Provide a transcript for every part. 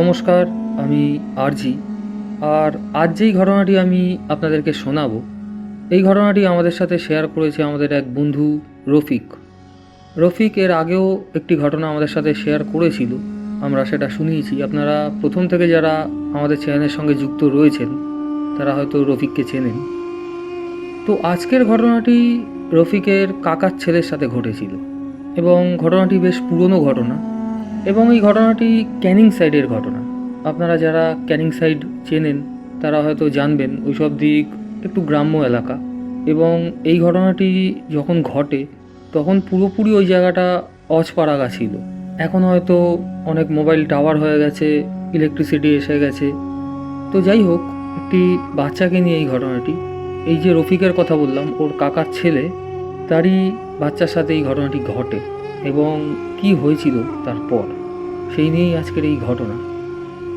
নমস্কার, আমি আরজি। আর আজ যেই ঘটনাটি আমি আপনাদেরকে শোনাবো, এই ঘটনাটি আমাদের সাথে শেয়ার করেছে আমাদের এক বন্ধু রফিক। রফিক এর আগেও একটি ঘটনা আমাদের সাথে শেয়ার করেছিল, আমরা সেটা শুনিয়েছি। আপনারা প্রথম থেকে যারা আমাদের চ্যানেলের সঙ্গে যুক্ত রয়েছেন, তারা হয়তো রফিককে চেনেন। তো আজকের ঘটনাটি রফিকের কাকার ছেলের সাথে ঘটেছিল এবং ঘটনাটি বেশ পুরনো ঘটনা। এবং এই ঘটনাটি ক্যানিং সাইডের ঘটনা। আপনারা যারা ক্যানিং সাইড চেনেন, তারা হয়তো জানবেন ওইসব দিক একটু গ্রাম্য এলাকা। এবং এই ঘটনাটি যখন ঘটে, তখন পুরোপুরি ওই জায়গাটা অজপাড়াগা ছিল। এখন হয়তো অনেক মোবাইল টাওয়ার হয়ে গেছে, ইলেকট্রিসিটি এসে গেছে। তো যাই হোক, একটি বাচ্চাকে নিয়ে এই ঘটনাটি। এই যে রফিকের কথা বললাম, ওর কাকার ছেলে, তারই বাচ্চার সাথে এই ঘটনাটি ঘটে। এবং কি হয়েছিল তারপর সেই নিয়েই আজকের এই ঘটনা।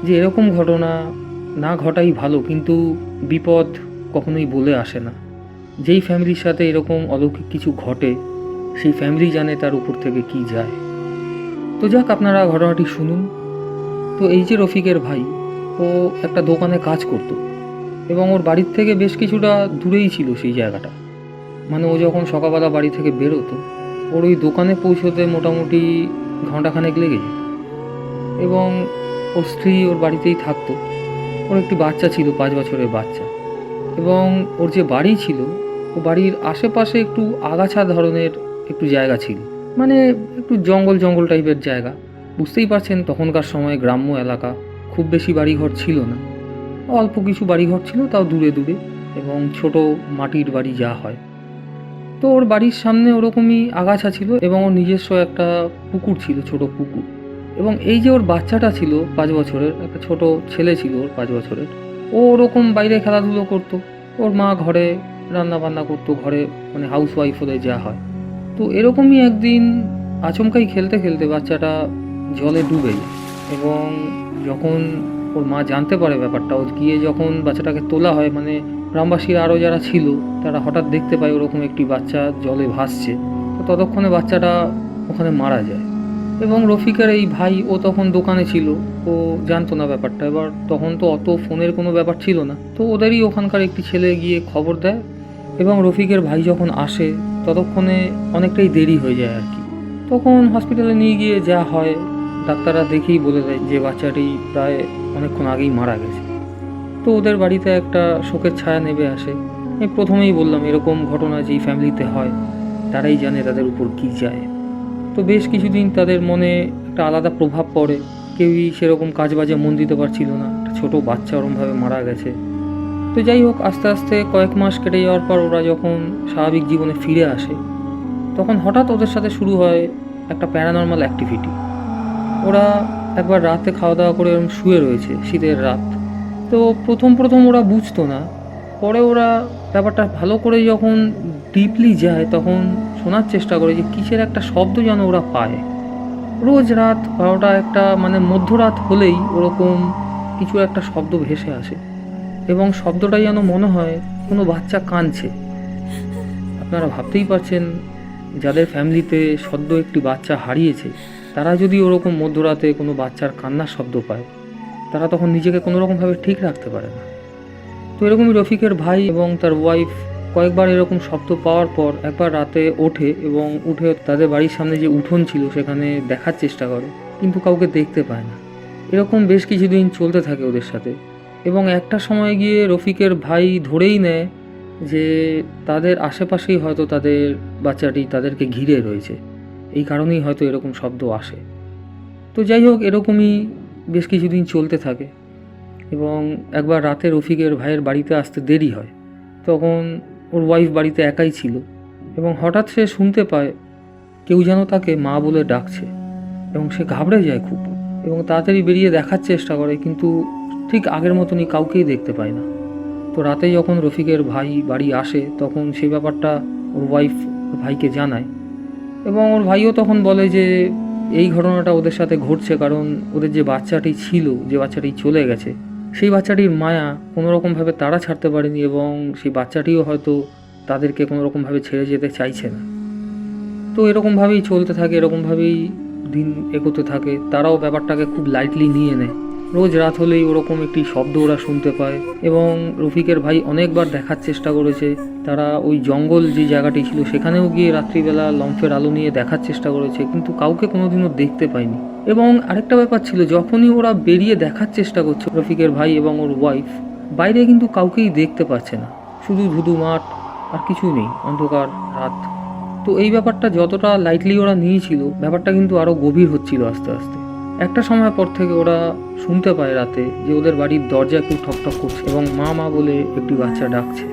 যে এরকম ঘটনা না ঘটাই ভালো, কিন্তু বিপদ কখনোই বলে আসে না। যেই ফ্যামিলির সাথে এরকম অলৌকিক কিছু ঘটে, সেই ফ্যামিলি জানে তার উপর থেকে কি যায়। তো যাক, আপনারা ঘটনাটি শুনুন। তো এই যে রফিকের ভাই, ও একটা দোকানে কাজ করত এবং ওর বাড়ির থেকে বেশ কিছুটা দূরেই ছিল সেই জায়গাটা। মানে ও যখন সকালবেলা বাড়ি থেকে বেরোতো ওর ওই দোকানে পৌঁছতে মোটামুটি ঘন্টাখানেক লেগে যেত এবং ওর স্ত্রী ওর বাড়িতেই থাকতো। ওর একটি বাচ্চা ছিল, পাঁচ বছরের বাচ্চা। এবং ওর যে বাড়ি ছিল, ও বাড়ির আশেপাশে একটু আগাছা ধরনের একটু জায়গা ছিল। মানে একটু জঙ্গল জঙ্গল টাইপের জায়গা। বুঝতেই পারছেন, তখনকার সময় গ্রাম্য এলাকা খুব বেশি বাড়িঘর ছিল না। অল্প কিছু বাড়িঘর ছিল, তাও দূরে দূরে। এবং ছোট মাটির বাড়ি যা হয়। তো ওর বাড়ির সামনে ওরকমই আগাছা ছিল এবং ওর নিজস্ব একটা পুকুর ছিল, ছোট পুকুর। এবং এই যে ওর বাচ্চাটা ছিল পাঁচ বছরের, একটা ছোট ছেলে ছিল ওর পাঁচ বছরের, ও ওরকম বাইরে খেলাধুলো করতো। ওর মা ঘরে রান্না বান্না করতো, ঘরে মানে হাউস ওয়াইফ হলে যা হয়। তো এরকমই একদিন আচমকাই খেলতে খেলতে বাচ্চাটা জলে ডুবে যায়। এবং যখন ওর মা জানতে পারে ব্যাপারটা। ওর গিয়ে যখন বাচ্চাটাকে তোলা হয় মানে গ্রামবাসীর আরও যারা ছিল, তারা হঠাৎ দেখতে পায় ওরকম একটি বাচ্চা জলে ভাসছে। তো ততক্ষণে বাচ্চাটা ওখানে মারা যায়। এবং রফিকের এই ভাই, ও তখন দোকানে ছিল, ও জানতো না ব্যাপারটা। এবার তখন তো অত ফোনের কোনো ব্যাপার ছিল না। তো ওদেরই ওখানকার একটি ছেলে গিয়ে খবর দেয় এবং রফিকের ভাই যখন আসে, ততক্ষণে অনেকটাই দেরি হয়ে যায় আর কি। তখন হসপিটালে নিয়ে গিয়ে যা হয়, ডাক্তাররা দেখেই বলে দেয় যে বাচ্চাটি প্রায় অনেকক্ষণ আগেই মারা গেছে। তো ওদের বাড়িতে একটা শোকের ছায়া নেমে আসে। আমি প্রথমেই বললাম, এরকম ঘটনা যেই ফ্যামিলিতে হয়, তারাই জানে তাদের উপর কী যায়। তো বেশ কিছুদিন তাদের মনে একটা আলাদা প্রভাব পড়ে। কেউই সেরকম কাজ বাজে মন দিতে পারছিল না। একটা ছোটো বাচ্চা ওরমভাবে মারা গেছে। তো যাই হোক, আস্তে আস্তে কয়েক মাস কেটে যাওয়ার পর ওরা যখন স্বাভাবিক জীবনে ফিরে আসে, তখন হঠাৎ ওদের সাথে শুরু হয় একটা প্যারানর্মাল অ্যাক্টিভিটি। ওরা একবার রাতে খাওয়া দাওয়া করে এরকম শুয়ে রয়েছে শীতের রাত। তো প্রথম প্রথম ওরা বুঝতো না। পরে ওরা ব্যাপারটা ভালো করে যখন ডিপলি যায় তখন শোনার চেষ্টা করে যে কিসের একটা শব্দ যেন ওরা পায়। রোজ রাত বারোটা একটা মানে মধ্যরাত হলেই ওরকম কিছু একটা শব্দ ভেসে আসে এবং শব্দটা যেন মনে হয় কোনো বাচ্চা কাঁদছে। আপনারা ভাবতেই পারছেন, যাদের ফ্যামিলিতে সদ্য একটি বাচ্চা হারিয়েছে তারা যদি ওরকম মধ্যরাতে কোনো বাচ্চার কান্নার শব্দ পায়, তারা তখন নিজেকে কোনো রকমভাবে ঠিক রাখতে পারে না। তো এরকমই রফিকের ভাই এবং তার ওয়াইফ কয়েকবার এরকম শব্দ পাওয়ার পর একবার রাতে ওঠে এবং উঠে তাদের বাড়ির সামনে যে উঠোন ছিল সেখানে দেখার চেষ্টা করে, কিন্তু কাউকে দেখতে পায় না। এরকম বেশ কিছুদিন চলতে থাকে ওদের সাথে এবং একটা সময় গিয়ে রফিকের ভাই ধরেই নেয় যে তাদের আশেপাশেই হয়তো তাদের বাচ্চাটি তাদেরকে ঘিরে রয়েছে। এই কারণেই হয়তো এরকম শব্দ আসে। তো যাই হোক এরকমই বেশ কিছুদিন চলতে থাকে এবং একবার রাতে রফিকের ভাইয়ের বাড়িতে আসতে দেরি হয়। তখন ওর ওয়াইফ বাড়িতে একাই ছিল এবং হঠাৎ সে শুনতে পায়, কেউ যেন তাকে মা বলে ডাকছে এবং সে ঘাবড়ে যায় খুব এবং তাড়াতাড়ি বেরিয়ে দেখার চেষ্টা করে কিন্তু ঠিক আগের মতনই কাউকেই দেখতে পায় না। তো রাতে যখন রফিকের ভাই বাড়ি আসে, তখন সেই ব্যাপারটা ওর ওয়াইফ ভাইকে জানায় এবং ওর ভাইও তখন বলে যে, এই ঘটনাটা ওদের সাথে ঘটছে কারণ ওদের যে বাচ্চাটি ছিল, যে বাচ্চাটি চলে গেছে, সেই বাচ্চাটির মায়া কোনো রকমভাবে তারা ছাড়তে পারেনি এবং সেই বাচ্চাটিও হয়তো তাদেরকে কোনো রকমভাবে ছেড়ে যেতে চাইছে না। তো এরকমভাবেই চলতে থাকে, এরকমভাবেই দিন এগোতে থাকে। তারাও ব্যাপারটাকে খুব লাইটলি নিয়ে নেয়। রোজ রাত হলেই ওরকম একটি শব্দ ওরা শুনতে পায়। এবং রফিকের ভাই অনেকবার দেখার চেষ্টা করেছে। তারা ওই জঙ্গল যে জায়গাটি ছিল, সেখানেও গিয়ে রাত্রিবেলা লম্ফের আলো নিয়ে দেখার চেষ্টা করেছে, কিন্তু কাউকে কোনোদিনও দেখতে পায়নি। এবং আরেকটা ব্যাপার ছিল, যখনই ওরা বেরিয়ে দেখার চেষ্টা করছে রফিকের ভাই এবং ওর ওয়াইফ বাইরে কিন্তু কাউকেই দেখতে পাচ্ছে না। শুধু ধুধু মাঠ আর কিছুই নেই, অন্ধকার রাত। তো এই ব্যাপারটা যতটা লাইটলি ওরা নিয়েছিল, ব্যাপারটা কিন্তু আরও গভীর হচ্ছিল আস্তে আস্তে। একটা সময় পর থেকে ওরা শুনতে পায় রাতে যে ওদের বাড়ির দরজা কেউ ঠকঠক করছে এবং মা মা বলে একটি বাচ্চা ডাকছে।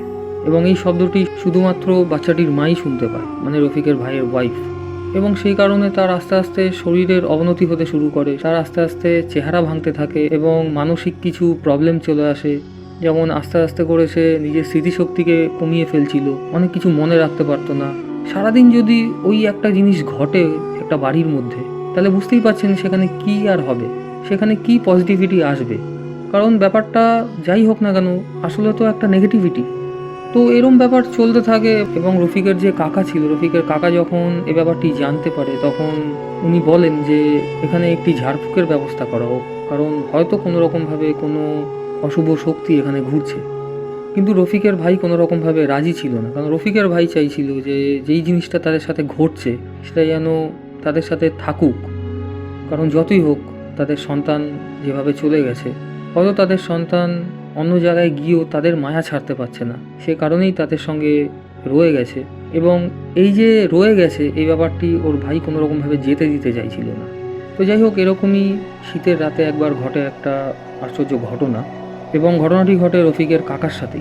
এবং এই শব্দটি শুধুমাত্র বাচ্চাটির মাই শুনতে পায় মানে রফিকের ভাইয়ের ওয়াইফ এবং সেই কারণে তার আস্তে আস্তে শরীরের অবনতি হতে শুরু করে, তার আস্তে আস্তে চেহারা ভাঙতে থাকে এবং মানসিক কিছু প্রবলেম চলে আসে। যেমন আস্তে আস্তে করে সে নিজের স্মৃতিশক্তিকে কমিয়ে ফেলছিল, অনেক কিছু মনে রাখতে পারতো না। সারাদিন যদি ওই একটা জিনিস ঘটে একটা বাড়ির মধ্যে তাহলে বুঝতেই পারছেন সেখানে কি আর হবে, সেখানে কি পজিটিভিটি আসবে। কারণ ব্যাপারটা যাই হোক না কেন, আসলে তো একটা নেগেটিভিটি তো এরম ব্যাপার চলতে থাকে এবং রফিকের যে কাকা ছিল, রফিকের কাকা যখন এ ব্যাপারটি জানতে পারে, তখন উনি বলেন যে, এখানে একটি ঝাড়ফুঁকের ব্যবস্থা করা হোক কারণ হয়তো কোনো রকমভাবে কোনো অশুভ শক্তি এখানে ঘুরছে। কিন্তু রফিকের ভাই কোনো রকমভাবে রাজি ছিল না, কারণ রফিকের ভাই চাইছিল যে, যেই জিনিসটা তাদের সাথে ঘটছে, সেটা যেন তাদের সাথে থাকুক। কারণ যতই হোক, তাদের সন্তান যেভাবে চলে গেছে, হয়তো তাদের সন্তান অন্য জায়গায় গিয়েও তাদের মায়া ছাড়তে পারছে না। সে কারণেই তাদের সঙ্গে রয়ে গেছে। এবং এই যে রয়ে গেছে, এই ব্যাপারটি ওর ভাই কোনো রকমভাবে যেতে দিতে চাইছিল না। তো যাই হোক, এরকমই শীতের রাতে একবার ঘটে একটা আশ্চর্য ঘটনা। এবং ঘটনাটি ঘটে রফিকের কাকার সাথেই।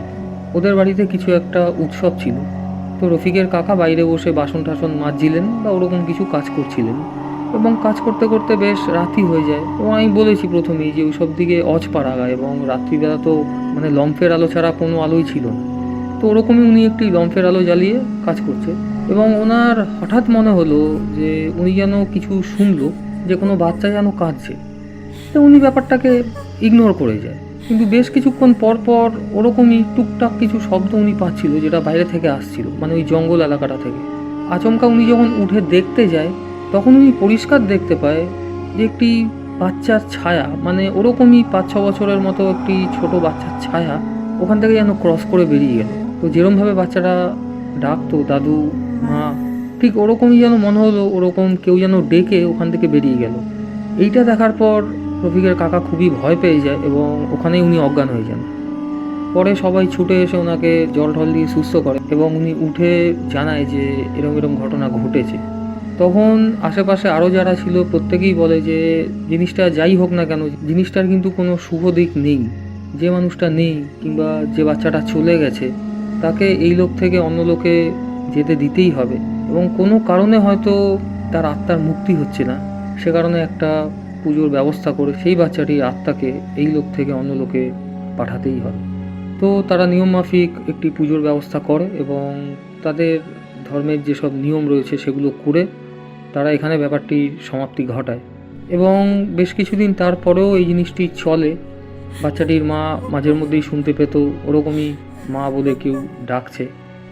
ওদের বাড়িতে কিছু একটা উৎসব ছিল। তো রফিকের কাকা বাইরে বসে বাসন টাসন মাজছিলেন বা ওরকম কিছু কাজ করছিলেন। এবং কাজ করতে করতে বেশ রাতই হয়ে যায়। এবং আমি বলেছি প্রথমেই যে ওইসব দিকে অজ পাড়াগা এবং রাত্রিবেলা তো মানে লম্ফের আলো ছাড়া কোনো আলোই ছিল না। তো ওরকমই উনি একটি লম্ফের আলো জ্বালিয়ে কাজ করছে। এবং ওনার হঠাৎ মনে হলো যে উনি যেন কিছু শুনলো, যে কোনো বাচ্চা যেন কাঁদছে। তো উনি ব্যাপারটাকে ইগনোর করে যায়। কিন্তু বেশ কিছুক্ষণ পর পর ওরকমই টুকটাক কিছু শব্দ উনি পাচ্ছিল, যেটা বাইরে থেকে আসছিল মানে ওই জঙ্গল এলাকাটা থেকে। আচমকা উনি যখন উঠে দেখতে যায়, তখন উনি পরিষ্কার দেখতে পায় যে একটি বাচ্চার ছায়া মানে ওরকমই পাঁচ ছ বছরের মতো একটি ছোট বাচ্চার ছায়া ওখান থেকে যেন ক্রস করে বেরিয়ে গেল। তো যেরমভাবে বাচ্চাটা ডাকতো, দাদু, মা, ঠিক ওরকমই যেন মনে হলো, ওরকম কেউ যেন ডেকে ওখান থেকে বেরিয়ে গেল। এইটা দেখার পর রফিকের কাকা খুবই ভয় পেয়ে যায় এবং ওখানেই উনি অজ্ঞান হয়ে যান। পরে সবাই ছুটে এসে ওনাকে জল ঢল দিয়ে সুস্থ করে এবং উনি উঠে জানায় যে এরম এরম ঘটনা ঘটেছে। তখন আশেপাশে আরও যারা ছিল প্রত্যেকেই বলে যে জিনিসটা যাই হোক না কেন, জিনিসটার কিন্তু কোনো শুভ দিক নেই। যে মানুষটা নেই কিংবা যে বাচ্চাটা চলে গেছে, তাকে এই লোক থেকে অন্য লোকে যেতে দিতেই হবে। এবং কোনো কারণে হয়তো তার আত্মার মুক্তি হচ্ছে না। সে কারণে একটা পুজোর ব্যবস্থা করে সেই বাচ্চাটির আত্মাকে এই লোক থেকে অন্য লোকে পাঠাতেই হবে তো তারা নিয়ম মাফিক একটি পুজোর ব্যবস্থা করে এবং তাদের ধর্মের যেসব নিয়ম রয়েছে সেগুলো করে তারা এখানে ব্যাপারটির সমাপ্তি ঘটায়। এবং বেশ কিছুদিন তারপরেও এই জিনিসটি চলে। বাচ্চাটির মা মাঝের মধ্যেই শুনতে পেত, ওরকমই মা বলে কেউ ডাকছে।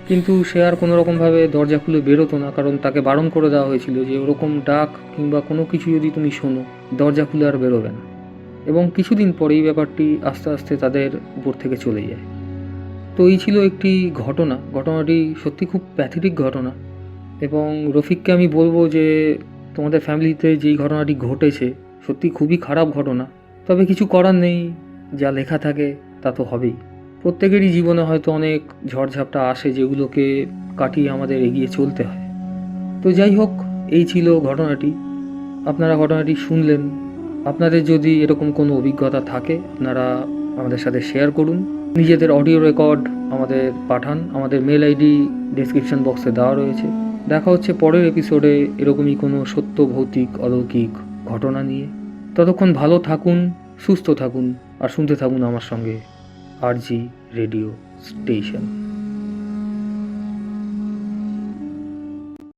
কিন্তু সে আর কোনো রকমভাবে দরজা খুলে বেরোতো না, কারণ তাকে বারণ করে দেওয়া হয়েছিল যে ওরকম ডাক কিংবা কোনো কিছু যদি তুমি শোনো, দরজা খুলে আর বেরোবে না। এবং কিছুদিন পরে এই ব্যাপারটি আস্তে আস্তে তাদের উপর থেকে চলে যায়। তো এই ছিল একটি ঘটনা। ঘটনাটি সত্যি খুব প্যাথেটিক ঘটনা। এবং রফিককে আমি বলব যে, তোমাদের ফ্যামিলিতে যেই ঘটনাটি ঘটেছে, সত্যি খুবই খারাপ ঘটনা। তবে কিছু করার নেই, যা লেখা থাকে, তা তো হবেই। প্রত্যেকেরই জীবনে হয়তো অনেক ঝড়ঝাপটা আসে যেগুলোকে কাটিয়ে আমাদের এগিয়ে চলতে হয়। তো যাই হোক, এই ছিল ঘটনাটি। আপনারা ঘটনাটি শুনলেন। আপনাদের যদি এরকম কোনো অভিজ্ঞতা থাকে, আপনারা আমাদের সাথে শেয়ার করুন। নিজেদের অডিও রেকর্ড আমাদের পাঠান। আমাদের মেল আইডি ডেসক্রিপশন বক্সে দেওয়া রয়েছে। দেখা হচ্ছে পরের এপিসোডে এরকমই কোনো সত্য, ভৌতিক, অলৌকিক ঘটনা নিয়ে। ততক্ষণ ভালো থাকুন, সুস্থ থাকুন, আর শুনতে থাকুন আমার সঙ্গে। RJ radio station.